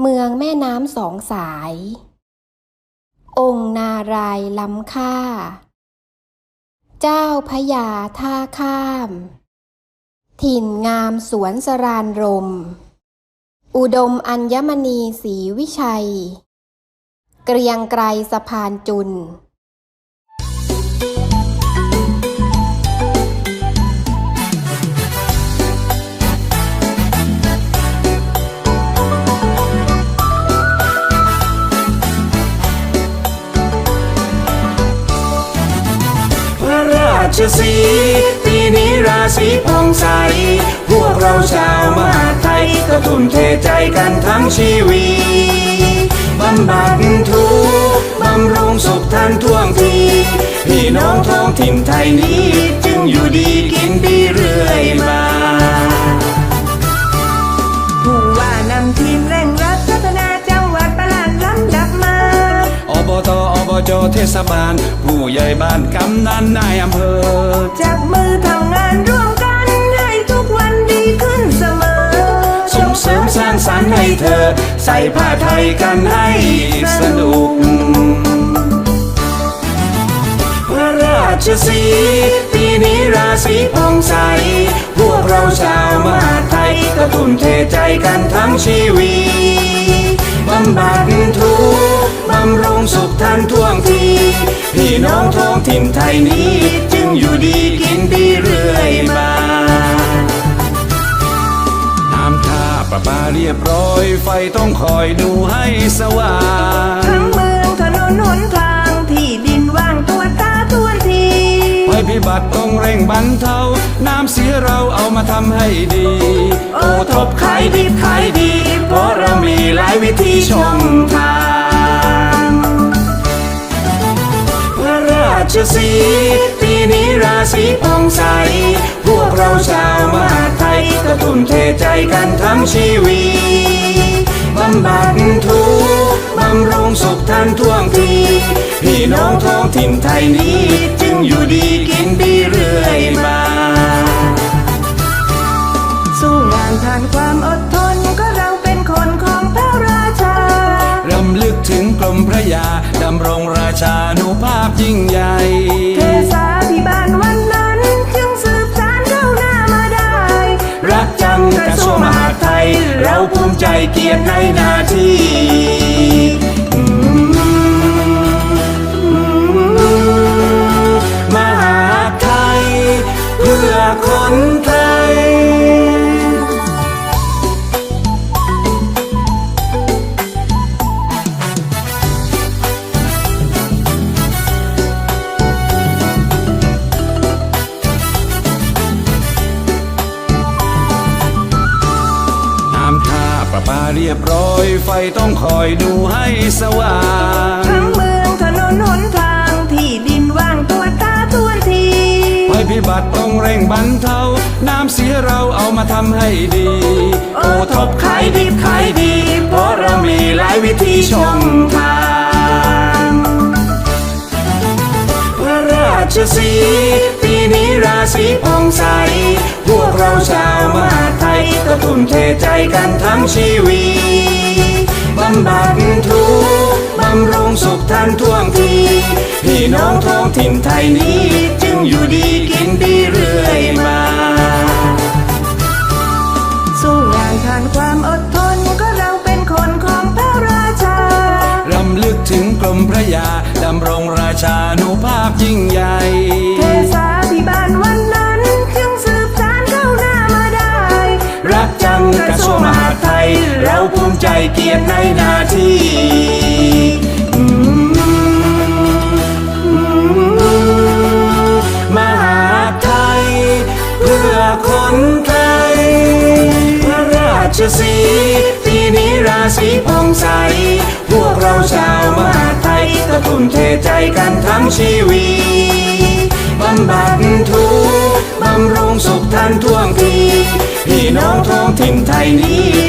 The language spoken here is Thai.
เมืองแม่น้ำสองสาย องค์นารายณ์ล้ำค่า เจ้าพระยาท่าข้าม ถิ่นงามสวนสรานรม อุดมอัญมณีสีวิชัย เกรียงไกรสะพานจุน ชสีปีนี้ราศีผ่องใส พวกเราชาวมหาไทยก็ทุ่มเทใจกันทั้งชีวิตบำบัดทุกบำรุงสุขทันท่วงที พี่น้องท้องถิ่นไทยนี้ จึงอยู่ดีกินดีเรื่ จเทศบาล ผู้ใหญ่บ้านกำนันนายอำเภอ จับมือทำงานร่วมกัน ให้ทุกวันดีขึ้นเสมอ ส่งเสริมสร้างสรรค์ให้เธอ ใส่ผ้าไทยกันให้สนุก พระราชสีปีนี้ราศีผ่องใส พวกเราชาวมหาไทยก็ทุ่มเทใจกันทั้งชีวิตบำบัดทุกำรุงสุขทันท่วงที พี่น้องท้องถิ่นไทยนี้ จึงอยู่ดีกินดีเรื่อยมาน้ำท่าประปาเรียบร้อย ไฟต้องคอยดูให้สว่างทั้งเมืองถนนหนทางที่ดินว่างตัวตาทวนทีภัยพิบัติต้องเร่งบรรเทา น้ำเสียเราเอามาทำให้ดี โอทบขายดิบขายดี เพราะเรามีหลายวิธีช่องทาง ชสีปีนี้ราศีผ่องใส พวกเราชาวมหาไทยก็ทุ่มเทใจกันทั้งชีวิตบำบัดทุกบำรุงสุขทันท่วงที พี่น้องท้องถิ่นไทยนี้ จึงอยู่ดีกินดี ดำรงราชานุภาพยิ่งใหญ่เทศาพิบาลวันนั้น จึงสืบสานก้าวหน้ามาได้ รักจังกระทรวงมหาดไทย เราภูมิใจเกียรติในหน้าที่ ประปาเรียบร้อยไฟต้องคอยดูให้สว่างทั้งเมืองถนนหนทางที่ดินว่างตัวตาทวนทีภัยพิบัติต้องเร่งบรรเทาน้ำเสียเราเอามาทำให้ดี โอทบขายดิบขายดี เพราะเรามีหลายวิธีช่องทางพระราชสี ห์ปีนี้ราศีผ่องใส พวกเราชาวมหาไทยก็ทุ่มเทใจกันทั้งชีวิตบำบัดทุกข์บำรุงสุขทันท่วงที พี่น้องท้องถิ่นไทยนี้ จึงอยู่ดีกินดีเรื่อยมาสู้งานผ่านความอดทนก็เราเป็นคนของพระราชารำลึกถึงกรมพระยาดำรงราชานุภาพยิ่งใหญ่ รักจังกระทรวงมหาดไทย เราภูมิใจเกียรติในหน้าที่มหาไทย เพื่อคนไทย พระราชสีห์ปีนี้ราศีผ่องใส พวกเราชาวมหาไทยก็ทุ่มเทใจกันทั้งชีวิตบำบัดทุกบำรุงสุขทันท่วงทีพี่ ถิ่นไทยนี้